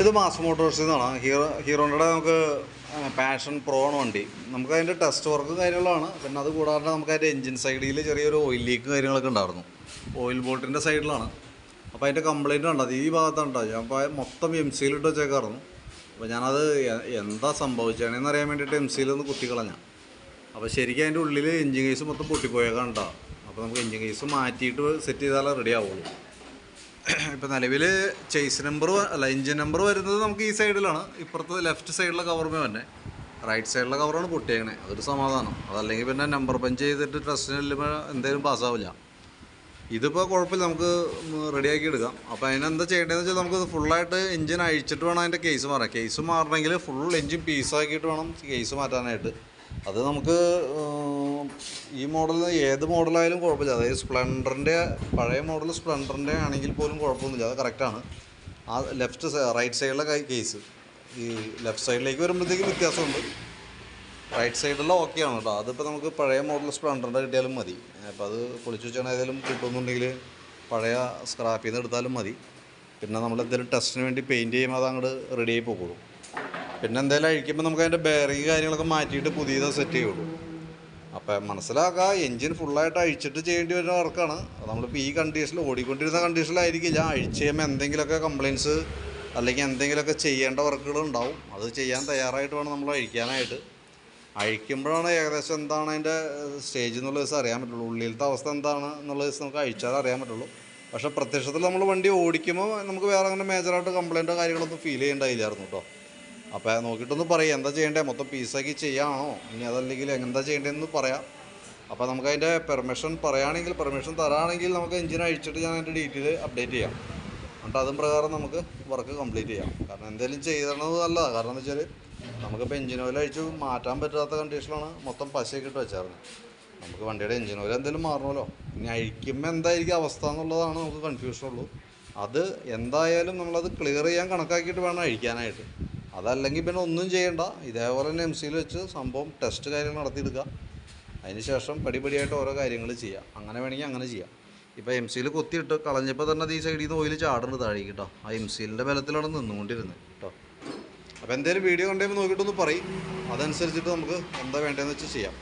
ഇത് മാസ് മോട്ടോഴ്സിൽ നിന്നാണ് ഹീറോ ഹീറോയുടെ നമുക്ക് പാഷൻ പ്രോ ആണ് വണ്ടി. നമുക്ക് അതിന്റെ ടെസ്റ്റ് വർക്കും കാര്യങ്ങളാണ് പിന്നെ അത് കൂടാതെ നമുക്ക് അതിന്റെ എഞ്ചിൻ സൈഡിൽ ചെറിയൊരു ഓയിൽ ലീക്ക് കാര്യങ്ങളൊക്കെ ഉണ്ടായിരുന്നു. ഓയിൽ ബോട്ടിന്റെ സൈഡിലാണ്. അപ്പോൾ അതിന്റെ കംപ്ലൈന്റ് ഉണ്ട് അത് ഈ ഭാഗത്താണ് ഉണ്ടാവുക ഞാൻ അപ്പോൾ മൊത്തം എം സിയിലിട്ട് വെച്ചേക്കായിരുന്നു. അപ്പോൾ ഞാനത് എന്താ സംഭവിച്ചതെന്ന് അറിയാൻ വേണ്ടിയിട്ട് എം സിയിൽ ഒന്ന് കുത്തിക്കളഞ്ഞ. അപ്പോൾ ശരിക്കും അതിന്റെ ഉള്ളിൽ എഞ്ചിൻ കേസ് മൊത്തം പൊട്ടിപ്പോയേക്കാണ് ഉണ്ടാവും അപ്പോൾ നമുക്ക് എഞ്ചിൻ കേസ് മാറ്റിയിട്ട് സെറ്റ് ചെയ്താലേ റെഡി ആവുള്ളൂ. ഇപ്പം നിലവിൽ ചേസ് നമ്പർ അല്ല എഞ്ചിൻ നമ്പർ വരുന്നത് നമുക്ക് ഈ സൈഡിലാണ് ഇപ്പുറത്ത് ലെഫ്റ്റ് സൈഡിലെ കവറുമേ തന്നെ റൈറ്റ് സൈഡിലെ കവറാണ് പൊട്ടിയേക്കണേ. അതൊരു സമാധാനം. അതല്ലെങ്കിൽ പിന്നെ നമ്പർ പഞ്ച് ചെയ്തിട്ട് ടെസ്റ്റിന് ചെല്ലുമ്പോൾ എന്തെങ്കിലും പാസ്സാവില്ല ഇതിപ്പോൾ കുഴപ്പമില്ല നമുക്ക് റെഡിയാക്കി എടുക്കാം. അപ്പോൾ അതിനെന്താ ചെയ്യേണ്ടതെന്ന് വെച്ചാൽ നമുക്ക് ഫുള്ളായിട്ട് എഞ്ചിൻ അഴിച്ചിട്ട് വേണം അതിന്റെ കേസ് മാറാൻ. കേസ് മാറണമെങ്കിൽ ഫുൾ എഞ്ചിൻ പീസാക്കിയിട്ട് വേണം കേസ് മാറ്റാനായിട്ട്. അത് നമുക്ക് ഈ മോഡൽ ഏത് മോഡലായാലും കുഴപ്പമില്ല. അതായത് സ്പ്ലെൻഡറിന്റെ പഴയ മോഡൽ സ്പ്ലെൻഡറിന്റെ ആണെങ്കിൽ പോലും കുഴപ്പമൊന്നുമില്ല. അത് കറക്റ്റാണ് ആ ലെഫ്റ്റ് റൈറ്റ് സൈഡിലെ കേസ്. ഈ ലെഫ്റ്റ് സൈഡിലേക്ക് വരുമ്പോഴത്തേക്കും വ്യത്യാസമുണ്ട്. റൈറ്റ് സൈഡിലുള്ള ഓക്കെ ആണ് കേട്ടോ. അതിപ്പോൾ നമുക്ക് പഴയ മോഡൽ സ്പ്ലെൻഡറിന്റെ കിട്ടിയാലും മതി. അപ്പോൾ അത് പൊളിച്ചു വെച്ചാൽ ഏതെങ്കിലും കിട്ടുമെന്നുണ്ടെങ്കിൽ പഴയ സ്ക്രാപ്പിൽ നിന്ന് എടുത്താലും മതി. പിന്നെ നമ്മൾ എന്തെങ്കിലും ടെസ്റ്റിന് വേണ്ടി പെയിന്റ് ചെയ്യുമ്പോൾ അത് അങ്ങോട്ട് റെഡി ആയി പോകുള്ളൂ പിന്നെ എന്തെങ്കിലും അഴിക്കുമ്പോൾ നമുക്ക് അതിന്റെ ബെയറിങ് കാര്യങ്ങളൊക്കെ മാറ്റിയിട്ട് പുതിയത് സെറ്റ് ചെയ്യുള്ളൂ. അപ്പം മനസ്സിലാക്കുക എൻജിൻ ഫുള്ളായിട്ട് അഴിച്ചിട്ട് ചെയ്യേണ്ടി വരുന്ന വർക്കാണ് നമ്മളിപ്പോൾ ഈ കണ്ടീഷനിൽ ഓടിക്കൊണ്ടിരുന്ന കണ്ടീഷനിലായിരിക്കില്ല അഴിച്ച് ചെയ്യുമ്പോൾ എന്തെങ്കിലുമൊക്കെ കംപ്ലയിൻസ് അല്ലെങ്കിൽ എന്തെങ്കിലുമൊക്കെ ചെയ്യേണ്ട വർക്കുകൾ ഉണ്ടാവും. അത് ചെയ്യാൻ തയ്യാറായിട്ട് വേണം നമ്മൾ അഴിക്കാനായിട്ട്. അഴിക്കുമ്പോഴാണ് ഏകദേശം എന്താണ് അതിന്റെ സ്റ്റേജ് എന്നുള്ള ദിവസം അറിയാൻ പറ്റുള്ളൂ. ഉള്ളിലത്തെ അവസ്ഥ എന്താണ് എന്നുള്ള ദിവസം നമുക്ക് അഴിച്ചാൽ അറിയാൻ പറ്റുള്ളൂ. പക്ഷേ പ്രത്യക്ഷത്തിൽ നമ്മൾ വണ്ടി ഓടിക്കുമ്പോൾ നമുക്ക് വേറെ അങ്ങനെ മേജറായിട്ട് കംപ്ലയിന്റോ കാര്യങ്ങളൊന്നും ഫീൽ ചെയ്യേണ്ടായില്ലായിരുന്നു കേട്ടോ. അപ്പോൾ നോക്കിയിട്ടൊന്ന് പറയാം. എന്താ ചെയ്യേണ്ടത് മൊത്തം പീസാക്കി ചെയ്യാണോ? ഇനി അതല്ലെങ്കിൽ എന്താ ചെയ്യേണ്ടതെന്ന് പറയാം. അപ്പോൾ നമുക്ക് അതിന്റെ പെർമിഷൻ പറയുകയാണെങ്കിൽ പെർമിഷൻ തരാണെങ്കിൽ നമുക്ക് എഞ്ചിൻ അഴിച്ചിട്ട് ഞാൻ അതിന്റെ ഡീറ്റെയിൽ അപ്ഡേറ്റ് ചെയ്യാം. എന്നിട്ട് അതും പ്രകാരം നമുക്ക് വർക്ക് കംപ്ലീറ്റ് ചെയ്യാം. കാരണം എന്തെങ്കിലും ചെയ്തണത് നല്ലതാണ് കാരണം എന്താ വെച്ചാൽ നമുക്കിപ്പോൾ എഞ്ചിൻ ഓയിൽ അഴിച്ച് മാറ്റാൻ പറ്റാത്ത കണ്ടീഷനാണ് മൊത്തം പശയൊക്കെ ഇട്ട് വെച്ചായിരുന്നു നമുക്ക് വണ്ടിയുടെ എഞ്ചിൻ ഓയിൽ എന്തെങ്കിലും മാറണമല്ലോ. ഇനി അഴിക്കുമ്പോൾ എന്തായിരിക്കും അവസ്ഥ എന്നുള്ളതാണ് നമുക്ക് കൺഫ്യൂഷനുള്ളൂ അത് എന്തായാലും നമ്മളത് ക്ലിയർ ചെയ്യാൻ കണക്കാക്കിയിട്ട് വേണം അഴിക്കാനായിട്ട്. അതല്ലെങ്കിൽ പിന്നെ ഒന്നും ചെയ്യണ്ട. ഇതേപോലെ തന്നെ എം സിയിൽ വെച്ച് സംഭവം ടെസ്റ്റ് കാര്യങ്ങൾ നടത്തിയെടുക്കുക അതിന് ശേഷം പടിപടിയായിട്ട് ഓരോ കാര്യങ്ങൾ ചെയ്യാം. അങ്ങനെ വേണമെങ്കിൽ അങ്ങനെ ചെയ്യാം. ഇപ്പോൾ എം സിയിൽ കൊത്തിയിട്ട് കളഞ്ഞപ്പോൾ തന്നെ ഈ സൈഡിൽ നിന്ന് ഓയിൽ ചാടുന്നത് താഴേക്ക് കേട്ടോ ആ എം സിയിലിന്റെ ബലത്തിലാണ് നിന്നുകൊണ്ടിരുന്നത് കേട്ടോ അപ്പോൾ എന്തെങ്കിലും വീഡിയോ കണ്ടുമ്പോൾ നോക്കിയിട്ടൊന്ന് പറയും. അതനുസരിച്ചിട്ട് നമുക്ക് എന്താ വേണ്ടതെന്ന് വെച്ച് ചെയ്യാം.